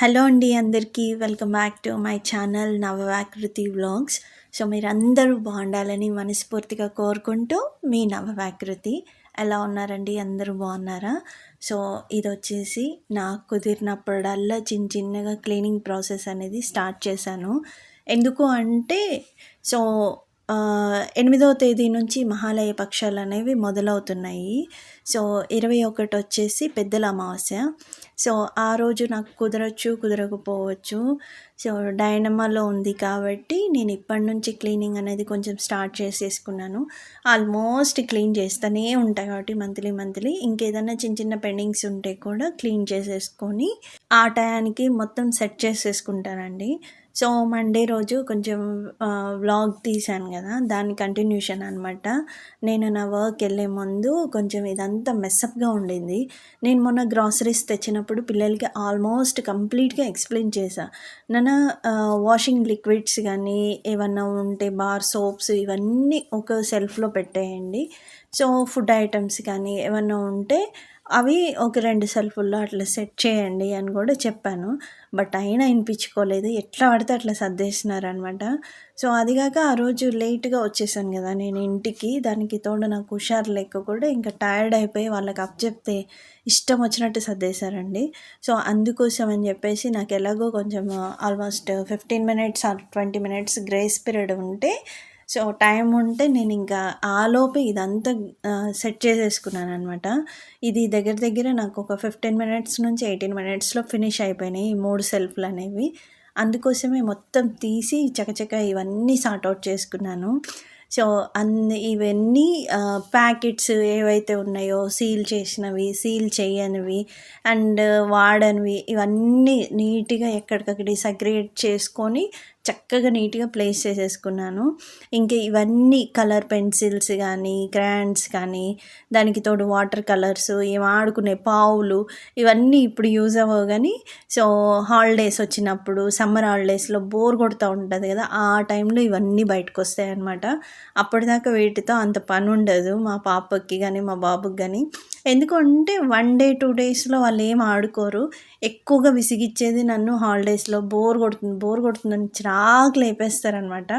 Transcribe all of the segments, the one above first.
Hello అండి అందరికీ welcome back to my channel Navavakruthi vlogs. So మీరందరూ బాగుండాలని మనస్ఫూర్తిగా కోరుకుంటూ మీ నవవాకృతి ఎలా ఉన్నారండి? అందరూ బాగున్నారా? సో ఇది వచ్చేసి నాకు కుదిరినప్పుడల్లా చిన్న చిన్నగా క్లీనింగ్ ప్రాసెస్ అనేది స్టార్ట్ చేశాను. ఎందుకు అంటే సో ఎనిమిదవ తేదీ నుంచి మహాలయ పక్షాలు అనేవి మొదలవుతున్నాయి. సో ఇరవై ఒకటి వచ్చేసి పెద్దల అమావాస్య. సో ఆ రోజు నాకు కుదరచ్చు కుదరకపోవచ్చు. సో డైనమాలో ఉంది కాబట్టి నేను ఇప్పటి నుంచి క్లీనింగ్ అనేది కొంచెం స్టార్ట్ చేసేసుకున్నాను. ఆల్మోస్ట్ క్లీన్ చేస్తూనే ఉంటాయి కాబట్టి మంత్లీ మంత్లీ. ఇంకేదైనా చిన్న చిన్న పెండింగ్స్ ఉంటే కూడా క్లీన్ చేసేసుకొని ఆ టయానికి మొత్తం సెట్ చేసేసుకుంటానండి. సో మండే రోజు కొంచెం వ్లాగ్ తీశాను కదా దాని కంటిన్యూషన్ అనమాట నేను నా వర్క్ వెళ్ళే ముందు కొంచెం ఇదంతా మెస్సప్గా ఉండింది. నేను మొన్న గ్రాసరీస్ తెచ్చినప్పుడు పిల్లలకి ఆల్మోస్ట్ కంప్లీట్గా ఎక్స్ప్లెయిన్ చేశా. నన్న వాషింగ్ లిక్విడ్స్ కానీ ఏమన్నా ఉంటే బార్ సోప్స్ ఇవన్నీ ఒక సెల్ఫ్లో పెట్టేయండి. సో ఫుడ్ ఐటమ్స్ కానీ ఏమన్నా ఉంటే అవి ఒక రెండు సెల్ఫుల్లో అట్లా సెట్ చేయండి అని కూడా చెప్పాను. బట్ అయినా వినిపించుకోలేదు. ఎట్లా పడితే అట్లా సర్దేసినారనమాట. సో అదిగాక ఆ రోజు లేట్గా వచ్చేసాను కదా నేను ఇంటికి. దానికి తోడు నాకు హుషారు లెక్క కూడా ఇంకా టైర్డ్ అయిపోయి వాళ్ళకి అప్ చెప్తే ఇష్టం వచ్చినట్టు సర్దేశారండి. సో అందుకోసం అని చెప్పేసి నాకు ఎలాగో కొంచెం almost fifteen minutes or twenty minutes grace period ఉంటే సో టైం ఉంటే నేను ఇంకా ఆలోపే ఇదంతా సెట్ చేసేసుకున్నాను అనమాట ఇది దగ్గర దగ్గర నాకు ఒక ఫిఫ్టీన్ మినిట్స్ నుంచి ఎయిటీన్ మినిట్స్లో ఫినిష్ అయిపోయినాయి ఈ మూడు సెల్ఫ్లు అనేవి అందుకోసమే మొత్తం తీసి చకచక ఇవన్నీ సార్ట్అవుట్ చేసుకున్నాను. సో అన్ని ఇవన్నీ ప్యాకెట్స్ ఏవైతే ఉన్నాయో సీల్ చేసినవి సీల్ చేయనివి అండ్ వాడనివి ఇవన్నీ నీట్గా ఎక్కడికక్కడ సగ్రిగేట్ చేసుకొని చక్కగా నీట్గా ప్లేస్ చేసేసుకున్నాను. ఇంకా ఇవన్నీ కలర్ పెన్సిల్స్ కానీ క్రాండ్స్ కానీ దానికి తోడు వాటర్ కలర్స్ ఏం ఆడుకునే పావులు ఇవన్నీ ఇప్పుడు యూజ్ అవ్వవు కానీ సో హాలిడేస్ వచ్చినప్పుడు సమ్మర్ హాలిడేస్లో బోర్ కొడుతూ ఉంటుంది కదా ఆ టైంలో ఇవన్నీ బయటకు వస్తాయి అనమాట అప్పటిదాకా వీటితో అంత పని ఉండదు మా పాపకి కానీ మా బాబుకి కానీ ఎందుకంటే వన్ డే టూ డేస్లో వాళ్ళు ఏం ఆడుకోరు. ఎక్కువగా విసిగిచ్చేది నన్ను హాలిడేస్లో బోర్ కొడుతుంది బోర్ కొడుతుందని చిరాకు లేపేస్తారనమాట.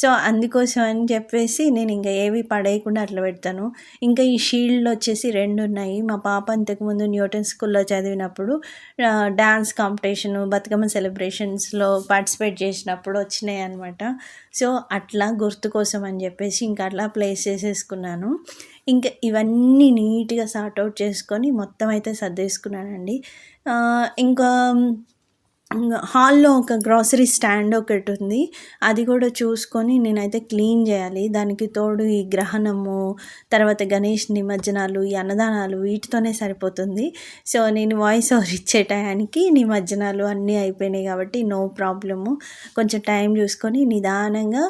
సో అందుకోసం అని చెప్పేసి నేను ఇంకా ఏవి పడేయకుండా అట్లా పెడతాను. ఇంకా ఈ షీల్డ్ వచ్చేసి రెండు ఉన్నాయి మా పాప అంతకుముందు న్యూటన్ స్కూల్లో చదివినప్పుడు డ్యాన్స్ కాంపిటీషను బతుకమ్మ సెలబ్రేషన్స్లో పార్టిసిపేట్ చేసినప్పుడు వచ్చినాయి అనమాట సో అట్లా గుర్తు కోసం అని చెప్పేసి ఇంకా అట్లా ప్లేస్ చేసేసుకున్నాను. ఇంకా ఇవన్నీ నీట్గా సార్ట్అవుట్ చేసుకొని మొత్తం అయితే సర్దేసుకున్నానండి. ఇంకా హాల్లో ఒక గ్రాసరీ స్టాండ్ ఒకటి ఉంది. అది కూడా చూసుకొని నేనైతే క్లీన్ చేయాలి. దానికి తోడు ఈ గ్రహణము తర్వాత గణేష్ నిమజ్జనాలు ఈ అన్నదానాలు వీటితోనే సరిపోతుంది. సో నేను వాయిస్ ఓవర్ ఇచ్చే టయానికి నిమజ్జనాలు అన్నీ అయిపోయినాయి కాబట్టి నో ప్రాబ్లము కొంచెం టైం చూసుకొని నిదానంగా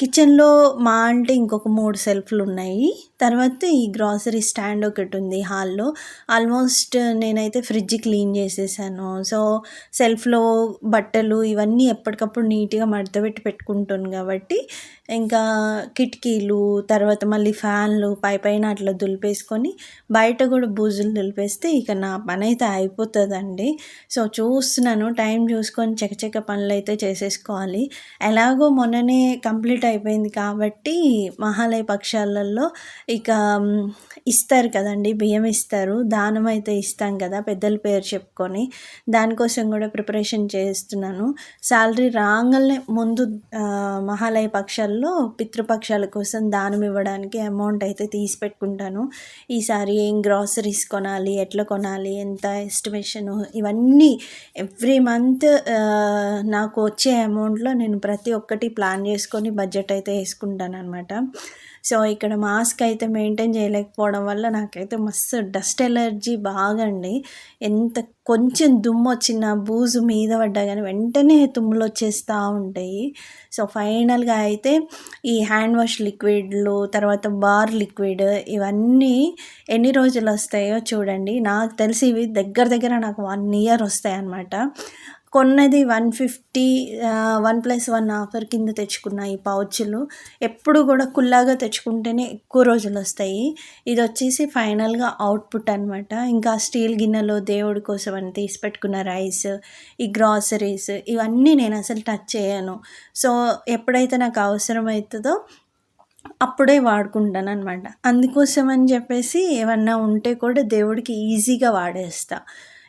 కిచెన్లో మా అంటే ఇంకొక మూడు సెల్ఫ్లు ఉన్నాయి. తర్వాత ఈ గ్రాసరీ స్టాండ్ ఒకటి ఉంది హాల్లో. ఆల్మోస్ట్ నేనైతే ఫ్రిడ్జ్ క్లీన్ చేసేసాను. సో సెల్ సెల్ఫ్లో బట్టలు ఇవన్నీ ఎప్పటికప్పుడు నీట్గా మడతపెట్టి పెట్టుకుంటాను కాబట్టి ఇంకా కిటికీలు తర్వాత మళ్ళీ ఫ్యాన్లు పై పైన అట్లా దులిపేసుకొని బయట కూడా బూజులు దులిపేస్తే ఇక నా పని అయితే అయిపోతుందండి. సో చూస్తున్నాను టైం చూసుకొని చకచక పనులు అయితే చేసేసుకోవాలి. ఎలాగో మొన్ననే కంప్లీట్ అయిపోయింది కాబట్టి మహాలయ పక్షాలలో ఇక ఇస్తారు కదండి బియ్యం ఇస్తారు దానం అయితే ఇస్తాం కదా పెద్దల పేరు చెప్పుకొని. దానికోసం కూడా ప్రిపరేషన్ చేస్తున్నాను. శాలరీ రాగానే ముందు మహాలయ పక్షాల్లో పితృపక్షాల కోసం దానం ఇవ్వడానికి అమౌంట్ అయితే తీసి పెట్టుకుంటాను. ఈసారి ఏం గ్రాసరీస్ కొనాలి ఎట్లా కొనాలి ఎంత ఎస్టిమేషన్ ఇవన్నీ ఎవ్రీ మంత్ నాకు వచ్చే అమౌంట్లో నేను ప్రతి ఒక్కటి ప్లాన్ చేసుకొని బడ్జెట్ అయితే వేసుకుంటాను అనమాట సో ఇక్కడ మాస్క్ అయితే మెయింటైన్ చేయలేకపోవడం వల్ల నాకైతే మస్తు డస్ట్ ఎలర్జీ బాగా అండి ఎంత కొంచెం దుమ్ము వచ్చిన బూజు మీద పడ్డా కానీ వెంటనే తుమ్ములు వచ్చేస్తూ ఉంటాయి. సో ఫైనల్గా అయితే ఈ హ్యాండ్ వాష్ లిక్విడ్లు తర్వాత బార్ లిక్విడ్ ఇవన్నీ ఎన్ని రోజులు వస్తాయో చూడండి. నాకు తెలిసి ఇవి దగ్గర దగ్గర నాకు వన్ ఇయర్ వస్తాయి అన్నమాట కొన్నది one fifty one plus one offer కింద తెచ్చుకున్న ఈ పౌచులు. ఎప్పుడు కూడా కుల్లాగా తెచ్చుకుంటేనే ఎక్కువ రోజులు వస్తాయి. ఇది వచ్చేసి ఫైనల్గా అవుట్పుట్ అనమాట ఇంకా స్టీల్ గిన్నెలో దేవుడి కోసం అని తీసి పెట్టుకున్న రైస్ ఈ గ్రాసరీస్ ఇవన్నీ నేను అసలు టచ్ చేయను. సో ఎప్పుడైతే నాకు అవసరం అవుతుందో అప్పుడే వాడుకుంటాను అనమాట అందుకోసం అని చెప్పేసి ఏమన్నా ఉంటే కూడా దేవుడికి ఈజీగా వాడేస్తా.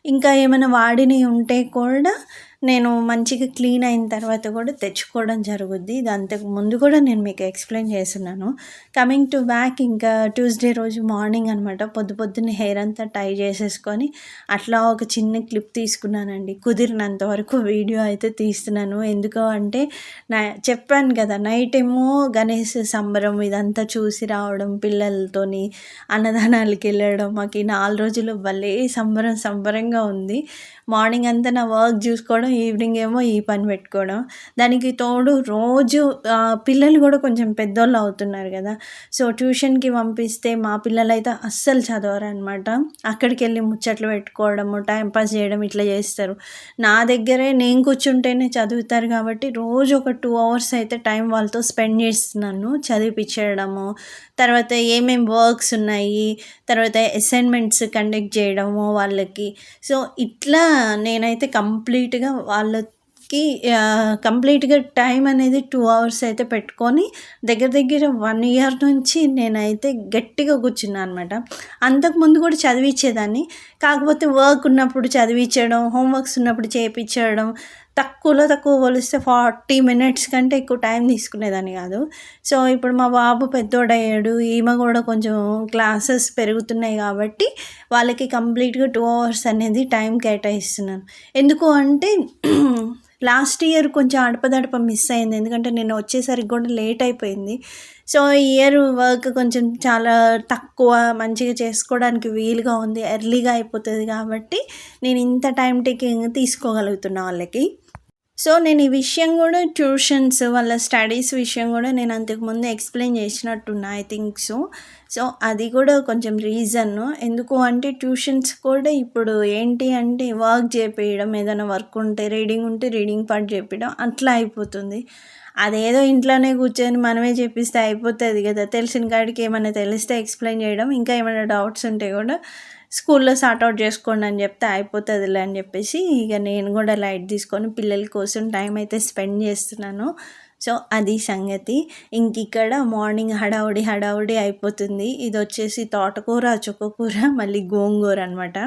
ఇంకా ఏమైనా వాడినవి ఉంటే కూడా నేను మంచిగా క్లీన్ అయిన తర్వాత కూడా తెచ్చుకోవడం జరుగుద్ది. ఇది అంతకు ముందు కూడా నేను మీకు ఎక్స్ప్లెయిన్ చేస్తున్నాను. కమింగ్ టు బ్యాక్ ఇంకా ట్యూస్డే రోజు మార్నింగ్ అనమాట పొద్దు పొద్దున్న హెయిర్ అంతా టై చేసేసుకొని అట్లా ఒక చిన్న క్లిప్ తీసుకున్నానండి. కుదిరినంత వరకు వీడియో అయితే తీస్తున్నాను. ఎందుకు అంటే నా చెప్పాను కదా నైట్ ఏమో గణేష్ సంబరం ఇదంతా చూసి రావడం పిల్లలతోని అన్నదానాలకి వెళ్ళడం మాకు ఈ నాలుగు రోజులు భలే సంబరం సంబరంగా ఉంది. మార్నింగ్ అంతా నా వర్క్ చూసుకోవడం ఈవినింగ్ ఏమో ఈ పని పెట్టుకోవడం. దానికి తోడు రోజు పిల్లలు కూడా కొంచెం పెద్దోళ్ళు అవుతున్నారు కదా. సో ట్యూషన్కి పంపిస్తే మా పిల్లలు అయితే అస్సలు చదవరు అనమాట అక్కడికి వెళ్ళి ముచ్చట్లు పెట్టుకోవడము టైంపాస్ చేయడం ఇట్లా చేస్తారు. నా దగ్గరే నేను కూర్చుంటేనే చదువుతారు కాబట్టి రోజు ఒక టూ అవర్స్ అయితే టైం వాళ్ళతో స్పెండ్ చేస్తున్నాను చదివిపించడము తర్వాత ఏమేమి వర్క్స్ ఉన్నాయి తర్వాత అసైన్మెంట్స్ కండక్ట్ చేయడము వాళ్ళకి. సో ఇట్లా నేనైతే కంప్లీట్గా వాళ్ళకి కంప్లీట్గా టైం అనేది టూ అవర్స్ అయితే పెట్టుకొని దగ్గర దగ్గర వన్ ఇయర్ నుంచి నేనైతే గట్టిగా కూర్చున్నాను అనమాట అంతకుముందు కూడా చదివించేదాన్ని కాకపోతే వర్క్ ఉన్నప్పుడు చదివించడం హోంవర్క్స్ ఉన్నప్పుడు చేయించడం తక్కువలో తక్కువ పోలిస్తే ఫార్టీ మినిట్స్ కంటే ఎక్కువ టైం తీసుకునేదాన్ని కాదు. సో ఇప్పుడు మా బాబు పెద్దోడయ్యాడు ఈమె కూడా కొంచెం క్లాసెస్ పెరుగుతున్నాయి కాబట్టి వాళ్ళకి కంప్లీట్గా టూ అవర్స్ అనేది టైం కేటాయిస్తున్నాను. ఎందుకు అంటే లాస్ట్ ఇయర్ కొంచెం అడపదడప మిస్ అయింది. ఎందుకంటే నేను వచ్చేసరికి కూడా లేట్ అయిపోయింది. సో ఈ ఇయర్ వర్క్ కొంచెం చాలా తక్కువ మంచిగా చేసుకోవడానికి వీలుగా ఉంది ఎర్లీగా అయిపోతుంది కాబట్టి నేను ఇంత టైం టేకింగ్ తీసుకోగలుగుతున్నా వాళ్ళకి. సో నేను ఈ విషయం కూడా ట్యూషన్స్ వాళ్ళ స్టడీస్ విషయం కూడా నేను అంతకుముందు ఎక్స్ప్లెయిన్ చేసినట్టున్నా ఐ థింక్ సో. సో అది కూడా కొంచెం రీజన్. ఎందుకు అంటే ట్యూషన్స్ కూడా ఇప్పుడు ఏంటి అంటే వర్క్ చేపించడం ఏదైనా వర్క్ ఉంటే రీడింగ్ ఉంటే రీడింగ్ పార్ట్ చేపించడం అట్లా అయిపోతుంది. అదేదో ఇంట్లోనే కూర్చొని మనమే చెప్పిస్తే అయిపోతుంది కదా తెలిసిన కాడికి ఏమైనా తెలిస్తే ఎక్స్ప్లెయిన్ చేయడం ఇంకా ఏమైనా డౌట్స్ ఉంటే కూడా స్కూల్లో సార్ట్అవుట్ చేసుకోండి అని చెప్తే అయిపోతుందిలే అని చెప్పేసి ఇక నేను కూడా లైట్ తీసుకొని పిల్లల కోసం టైం అయితే స్పెండ్ చేస్తున్నాను. సో అది సంగతి. ఇంక ఇక్కడ మార్నింగ్ హడావుడి హడావుడి అయిపోతుంది. ఇది వచ్చేసి తోటకూర చుక్కకూర మళ్ళీ గోంగూర అనమాట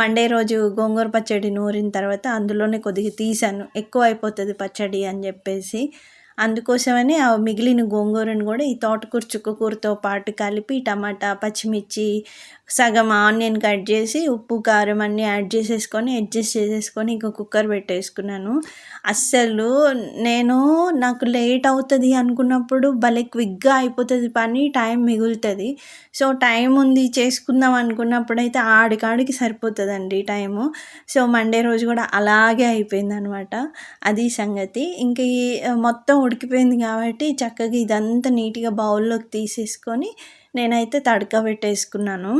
మండే రోజు గోంగూర పచ్చడి నూరిన తర్వాత అందులోనే కొద్దిగా తీసాను. ఎక్కువ అయిపోతుంది పచ్చడి అని చెప్పేసి. అందుకోసమని ఆ మిగిలిన గోంగూరను కూడా ఈ తోటకూర చుక్కకూరతో పాటు కలిపి టమాటా పచ్చిమిర్చి సగం ఆనియన్ కట్ చేసి ఉప్పు కారం అన్నీ యాడ్ చేసేసుకొని అడ్జస్ట్ చేసేసుకొని ఇంకా కుక్కర్ పెట్టేసుకున్నాను. అస్సలు నేను నాకు లేట్ అవుతుంది అనుకున్నప్పుడు భలే క్విక్గా అయిపోతుంది పని టైం మిగులుతుంది. సో టైం ఉంది చేసుకుందాం అనుకున్నప్పుడు అయితే ఆడికాడికి సరిపోతుందండి టైము. సో మండే రోజు కూడా అలాగే అయిపోయింది అనమాట అది సంగతి. ఇంక ఈ మొత్తం ఉడికిపోయింది కాబట్టి చక్కగా ఇదంతా నీట్గా బౌల్లోకి తీసేసుకొని నేనైతే తడక పెట్టేసుకున్నాను.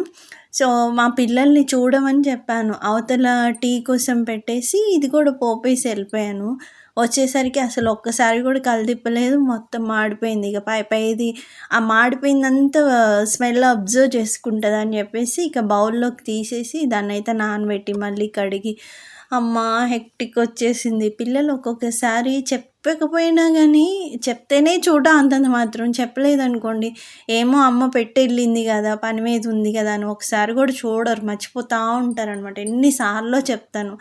సో మా పిల్లల్ని చూడమని చెప్పాను. అవతల టీ కోసం పెట్టేసి ఇది కూడా పోపేసి వెళ్ళిపోయాను. వచ్చేసరికి అసలు ఒక్కసారి కూడా కలిదిప్పలేదు. మొత్తం మాడిపోయింది. ఇక పై పైది ఆ మాడిపోయిందంతా స్మెల్ అబ్జర్వ్ చేసుకుంటుంది అని చెప్పేసి ఇక బౌల్లోకి తీసేసి దాన్ని అయితే నానబెట్టి మళ్ళీ కడిగి అమ్మ హెక్టిక్ వచ్చేసింది. పిల్లలు ఒక్కొక్కసారి చెప్ చెప్పకపోయినా కానీ చెప్తేనే చూడ అంతంత మాత్రం చెప్పలేదనుకోండి. ఏమో అమ్మ పెట్టెళ్ళింది కదా పని మీద ఉంది కదా అని ఒకసారి కూడా చూడరు మర్చిపోతూ ఉంటారనమాట ఎన్నిసార్లు చెప్తాను.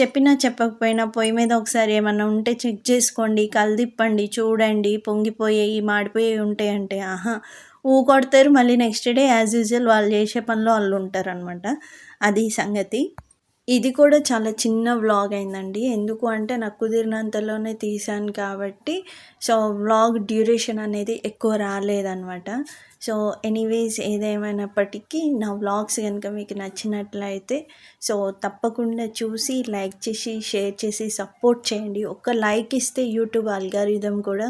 చెప్పినా చెప్పకపోయినా పొయ్యి మీద ఒకసారి ఏమన్నా ఉంటే చెక్ చేసుకోండి కలిదిప్పండి చూడండి పొంగిపోయేవి మాడిపోయేవి ఉంటాయంటే ఆహా ఊ కొడతారు. మళ్ళీ నెక్స్ట్ డే యాజ్ యూజువల్ వాళ్ళు చేసే పనిలో వాళ్ళు ఉంటారనమాట అది సంగతి. ఇది కూడా చాలా చిన్న వ్లాగ్ అయిందండి. ఎందుకు అంటే నాకు కుదిరినంతలోనే తీసాను కాబట్టి సో వ్లాగ్ డ్యూరేషన్ అనేది ఎక్కువ రాలేదనమాట సో ఎనీవేస్ ఏదేమైనప్పటికీ నా వ్లాగ్స్ కనుక మీకు నచ్చినట్లయితే సో తప్పకుండా చూసి లైక్ చేసి షేర్ చేసి సపోర్ట్ చేయండి. ఒక్క లైక్ ఇస్తే యూట్యూబ్ అల్గారిథం కూడా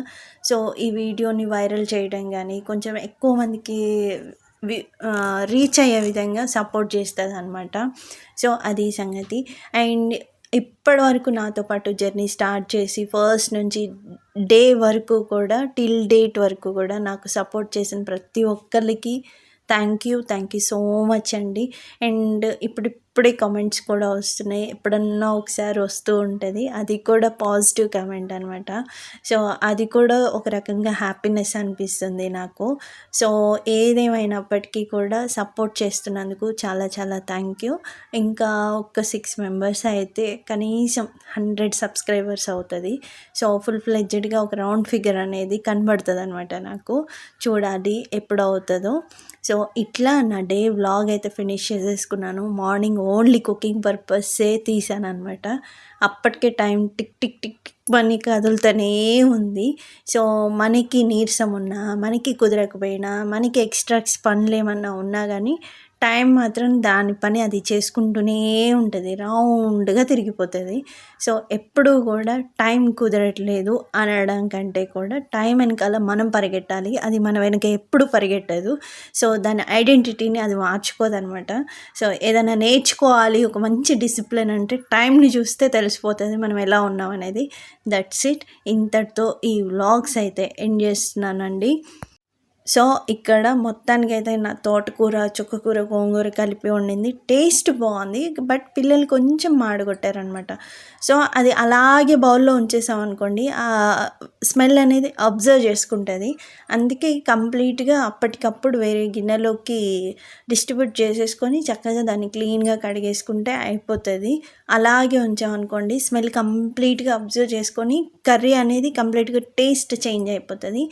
సో ఈ వీడియోని వైరల్ చేయడం కానీ కొంచెం ఎక్కువ మందికి రీచ్ అయ్యే విధంగా సపోర్ట్ చేస్తుంది అనమాట సో అది సంగతి. అండ్ ఇప్పటి వరకు నాతో పాటు జర్నీ స్టార్ట్ చేసి ఫస్ట్ నుంచి డే వరకు కూడా టిల్ డేట్ వరకు కూడా నాకు సపోర్ట్ చేసిన ప్రతి ఒక్కరికి thank you thank you so much అండి. అండ్ ఇప్పుడు ఇప్పుడే కామెంట్స్ కూడా వస్తున్నాయి. ఎప్పుడన్నా ఒకసారి వస్తూ ఉంటుంది. అది కూడా పాజిటివ్ కామెంట్ అనమాట సో అది కూడా ఒక రకంగా హ్యాపీనెస్ అనిపిస్తుంది నాకు. సో ఏదేమైనప్పటికీ కూడా సపోర్ట్ చేస్తున్నందుకు చాలా చాలా థ్యాంక్ యూ ఇంకా ఒక సిక్స్ మెంబర్స్ అయితే కనీసం హండ్రెడ్ సబ్స్క్రైబర్స్ అవుతుంది. సో ఫుల్ ఫ్లెడ్జెడ్గా ఒక రౌండ్ ఫిగర్ అనేది కనబడుతుంది అనమాట నాకు. చూడాలి ఎప్పుడు అవుతుందో సో ఇట్లా నా డే వ్లాగ్ అయితే ఫినిష్ చేసేసుకున్నాను. మార్నింగ్ ఓన్లీ కుకింగ్ పర్పస్సే తీసాను అనమాట అప్పటికే time tick tick tick tick కదులుతూనే ఉంది. సో మనకి నీరసం ఉన్నా మనకి కుదరకపోయినా మనకి ఎక్స్ట్రాక్స్ పనులు ఏమన్నా ఉన్నా కానీ టైం మాత్రం దాని పని అది చేసుకుంటూనే ఉంటుంది. రౌండ్గా తిరిగిపోతుంది. సో ఎప్పుడూ కూడా టైం కుదరట్లేదు అనడం కంటే కూడా టైం వెనకాల మనం పరిగెట్టాలి. అది మన వెనక ఎప్పుడు పరిగెట్టదు. సో దాని ఐడెంటిటీని అది మార్చుకోదనమాట. సో ఏదైనా నేర్చుకోవాలి ఒక మంచి డిసిప్లిన్ అంటే టైంని చూస్తే తెలిసిపోతుంది మనం ఎలా ఉన్నాం అనేది. దట్స్ ఇట్ ఇంతటితో ఈ వ్లాగ్స్ అయితే ఎండ్ చేస్తున్నానండి. సో ఇక్కడ మొత్తానికి అయితే నా తోటకూర చుక్కకూర గోంగూర కలిపి వండింది. టేస్ట్ బాగుంది బట్ పిల్లలు కొంచెం మాడగొట్టారనమాట సో అది అలాగే బౌల్లో ఉంచేసామనుకోండి ఆ స్మెల్ అనేది అబ్జర్వ్ చేసుకుంటుంది. అందుకే కంప్లీట్గా అప్పటికప్పుడు వేరే గిన్నెలోకి డిస్ట్రిబ్యూట్ చేసేసుకొని చక్కగా దాన్ని క్లీన్గా కడిగేసుకుంటే అయిపోతుంది. అలాగే ఉంచామనుకోండి స్మెల్ కంప్లీట్గా అబ్జర్వ్ చేసుకొని కర్రీ అనేది కంప్లీట్గా టేస్ట్ చేంజ్ అయిపోతుంది.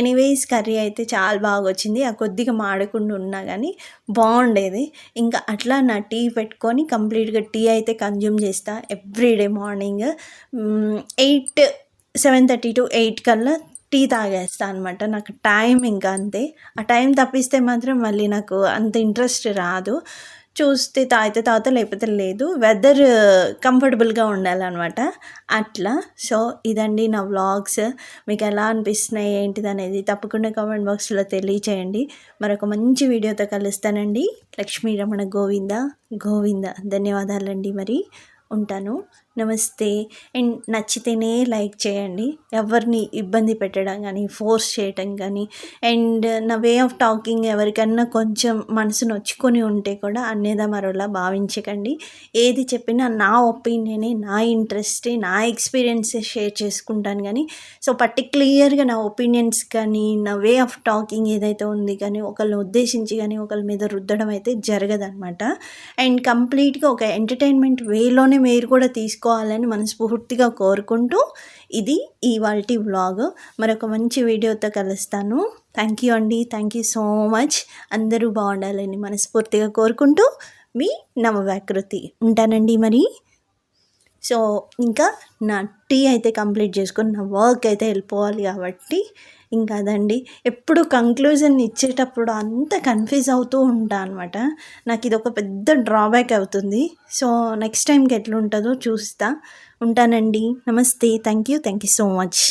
ఎనీవేస్ కర్రీ అయితే చాలా బాగా వచ్చింది ఆ కొద్దిగా మాడకుండా ఉన్నా కానీ బాగుండేది ఇంకా అట్లా నా టీ పెట్టుకొని కంప్లీట్గా టీ అయితే కన్జ్యూమ్ చేస్తా every day morning. Eight seven thirty to eight కల్లా టీ తాగేస్తా అనమాట నాకు టైం ఇంకా అంతే. ఆ టైం తప్పిస్తే మాత్రం మళ్ళీ నాకు అంత ఇంట్రెస్ట్ రాదు. చూస్తే తాగితే తాగితే లేకపోతే లేదు. వెదర్ కంఫర్టబుల్గా uh, ఉండాలన్నమాట. అట్లా. సో ఇదండి నా వ్లాగ్స్ మీకు ఎలా అనిపిస్తున్నాయి ఏంటిది అనేది తప్పకుండా కామెంట్ బాక్స్లో తెలియచేయండి. మరొక మంచి వీడియోతో కలుస్తానండి. లక్ష్మీ రమణ గోవింద గోవింద. ధన్యవాదాలండి మరి. ఉంటాను. నమస్తే. అండ్ నచ్చితేనే లైక్ చేయండి. ఎవరిని ఇబ్బంది పెట్టడం కానీ ఫోర్స్ చేయటం కానీ అండ్ నా వే ఆఫ్ టాకింగ్ ఎవరికన్నా కొంచెం మనసు నొచ్చుకొని ఉంటే కూడా అన్నేదా మరోలా భావించకండి. ఏది చెప్పినా నా ఒపీనియనే నా ఇంట్రెస్టే నా ఎక్స్పీరియన్సే షేర్ చేసుకుంటాను కానీ సో పర్టిక్యులర్గా నా ఒపీనియన్స్ కానీ నా వే ఆఫ్ టాకింగ్ ఏదైతే ఉంది కానీ ఒకళ్ళని ఉద్దేశించి కానీ ఒకళ్ళ మీద రుద్దడం అయితే జరగదనమాట అండ్ కంప్లీట్గా ఒక ఎంటర్టైన్మెంట్ వేలోనే మీరు కూడా తీసుకు చేసుకోవాలని మనస్ఫూర్తిగా కోరుకుంటూ ఇది ఇవాల్టి వ్లాగ్ మరొక మంచి వీడియోతో కలుస్తాను. థ్యాంక్ యూ అండి. థ్యాంక్ యూ సో మచ్ అందరూ బాగుండాలని మనస్ఫూర్తిగా కోరుకుంటూ మీ నవవ్యాకృతి. ఉంటానండి మరి. సో ఇంకా నా టీ అయితే కంప్లీట్ చేసుకొని నా వర్క్ అయితే వెళ్ళిపోవాలి కాబట్టి ఇంకా అదండి ఎప్పుడు కంక్లూజన్ ఇచ్చేటప్పుడు అంత కన్ఫ్యూజ్ అవుతూ ఉంటా అనమాట నాకు ఇది ఒక పెద్ద డ్రాబ్యాక్ అవుతుంది. సో నెక్స్ట్ టైంకి ఎట్లుంటుందో చూస్తా. ఉంటానండి. నమస్తే. Thank you thank you so much